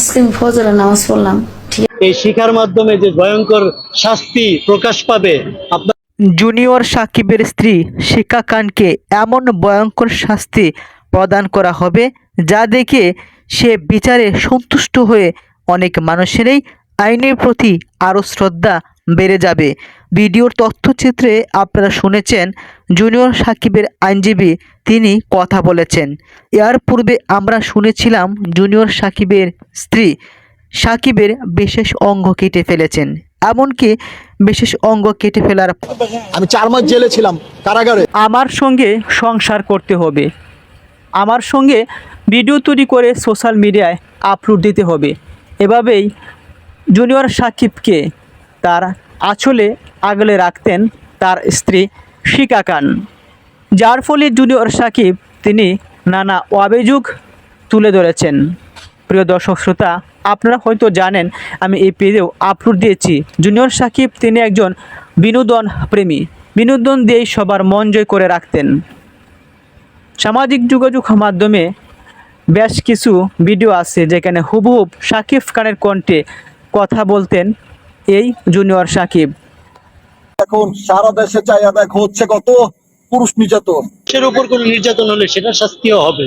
আজকে আমি ফজরের নামাজ পড়লাম। ঠিক এই শিখার মাধ্যমে যে ভয়ঙ্কর শাস্তি প্রকাশ পাবে আপনার জুনিয়র সাকিবের স্ত্রী শিকা খানকে এমন ভয়ঙ্কর শাস্তি প্রদান করা হবে যা দেখে সে বিচারে সন্তুষ্ট হয়ে অনেক মানুষেরই আইনের প্রতি আরও শ্রদ্ধা বেড়ে যাবে। ভিডিওর তথ্যচিত্রে আপনারা শুনেছেন জুনিয়র সাকিবের আইনজীবী তিনি কথা বলেছেন। এর পূর্বে আমরা শুনেছিলাম জুনিয়র সাকিবের স্ত্রী সাকিবের বিশেষ অঙ্গ কেটে ফেলেছেন। এমনকি বিশেষ অঙ্গ কেটে ফেলার আমি চার মাস জেলে ছিলাম কারাগারে। আমার সঙ্গে সংসার করতে হবে। আমার সঙ্গে ভিডিও তৈরি করে সোশ্যাল মিডিয়ায় আপলোড দিতে হবে। এভাবেই জুনিয়র সাকিবকে তার আঁচলে আগলে রাখতেন তার স্ত্রী শিকা খান। যার ফলে জুনিয়র সাকিব তিনি নানা অভিযোগ তুলে ধরেছেন। প্রিয় দর্শক শ্রোতা, আপনারা হয়তো জানেন, আমি এই পেজেও আপলোড দিয়েছি, জুনিয়র সাকিব তিনি একজন বিনোদন প্রেমী। বিনোদন দিয়েই সবার মন জয় করে রাখতেন। সামাজিক যোগাযোগ মাধ্যমে বেশ কিছু ভিডিও আছে যেখানে হুবহুব সাকিব খানের কণ্ঠে কথা বলতেন এই জুনিয়র সাকিব। এখন সারা দেশে চাইয়া দেখ হচ্ছে কত পুরুষ নির্যাতন। উপর কোনো নির্যাতন হলে সেটা শাস্তিও হবে।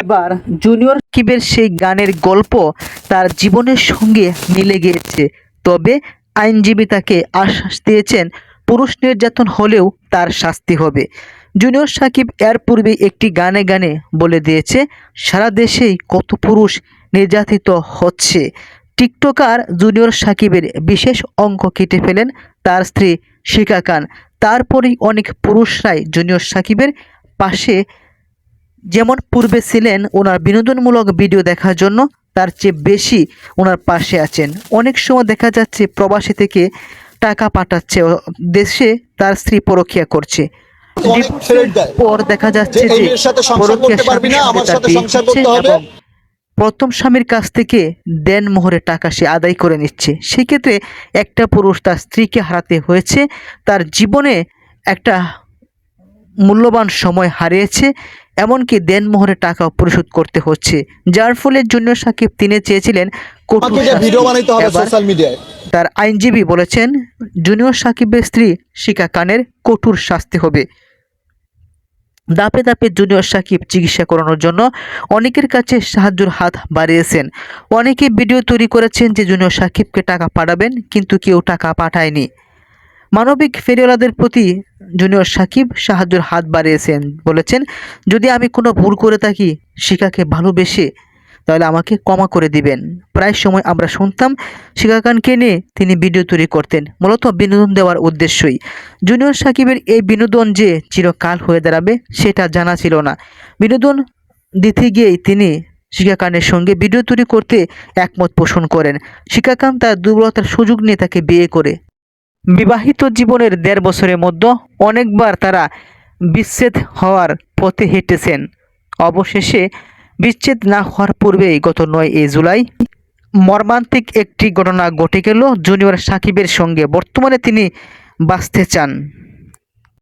এবার জুনিয়র সাকিবের সেই গানের গল্প তার জীবনের সঙ্গে মিলে গিয়েছে। তবে আইনজীবী তাকে আশ্বাস দিয়েছেন পুরুষ নির্যাতন হলেও তার শাস্তি হবে। জুনিয়র সাকিব এর পূর্বে একটি গানে গানে বলে দিয়েছে সারা দেশেই কত পুরুষ নির্যাতিত হচ্ছে। টিকটকার জুনিয়র সাকিবের বিশেষ অঙ্ক কেটে ফেলেন তার স্ত্রী শিকা খান তারপরেই অনেক পুরুষরাই জুনিয়র সাকিবের পাশে যেমন পূর্বে ছিলেন ওনার বিনোদনমূলক ভিডিও দেখার জন্য তার চেয়ে বেশি ওনার পাশে আছেন অনেক সময় দেখা যাচ্ছে প্রবাসী থেকে টাকা পাঠাচ্ছে দেশে তার স্ত্রী পরকিয়া করছে। পর দেখা যাচ্ছে যে এই যে মেয়ের সাথে সংসার করতে পারবি না, স্বামীর আমার সাথে তার সংসার বিয়ে করতে হচ্ছে হবে। এবং প্রথম স্বামীর কাছ থেকে দেন মোহরে টাকা সে আদায় করে নিচ্ছে। সেক্ষেত্রে একটা পুরুষ তার স্ত্রীকে হারাতে হয়েছে তার জীবনে একটা মূল্যবান সময় হারিয়েছে এমনকি দেনমোহরে টাকাও পরিশোধ করতে হচ্ছে। যার ফলে জুনিয়র সাকিব তিনি চেয়েছিলেন তার আইনজীবী বলেছেন জুনিয়র সাকিবের স্ত্রী শিকা খানের কঠোর শাস্তি হবে। দাপে দাপে জুনিয়র সাকিব চিকিৎসা করানোর জন্য অনেকের কাছে সাহায্যের হাত বাড়িয়েছেন। অনেকে ভিডিও তৈরি করেছেন যে জুনিয়র সাকিবকে টাকা পাঠাবেন, কিন্তু কেউ টাকা পাঠায়নি। মানবিক ফেরিওয়ালাদের প্রতি জুনিয়র সাকিব সাহায্যের হাত বাড়িয়েছেন, বলেছেন, যদি আমি কোনো ভুল করে থাকি, শিকাকে ভালোবেসে তাহলে আমাকে ক্ষমা করে দিবেন। প্রায় সময় আমরা শুনতাম শিকা খানকে নিয়ে তিনি ভিডিও তৈরি করতেন, মূলত বিনোদন দেওয়ার উদ্দেশ্যই। জুনিয়র সাকিবের এই বিনোদন যে চিরকাল হয়ে দাঁড়াবে, সেটা জানা ছিল না। বিনোদন দিতে গিয়েই তিনি শিকা খানের সঙ্গে ভিডিও তৈরি করতে একমত পোষণ করেন। শিকা খান তার দুর্বলতার সুযোগ নিয়ে তাকে বিয়ে করে। বিবাহিত জীবনের দেড় বছরের মধ্যে অনেকবার তারা বিচ্ছেদ হওয়ার পথে হেঁটেছেন। অবশেষে বিচ্ছেদ না হওয়ার পূর্বেই গত নয় এ জুলাই মর্মান্তিক একটি ঘটনা ঘটে গেল। জুনিয়র সাকিবের সঙ্গে বর্তমানে তিনি বাঁচতে চান।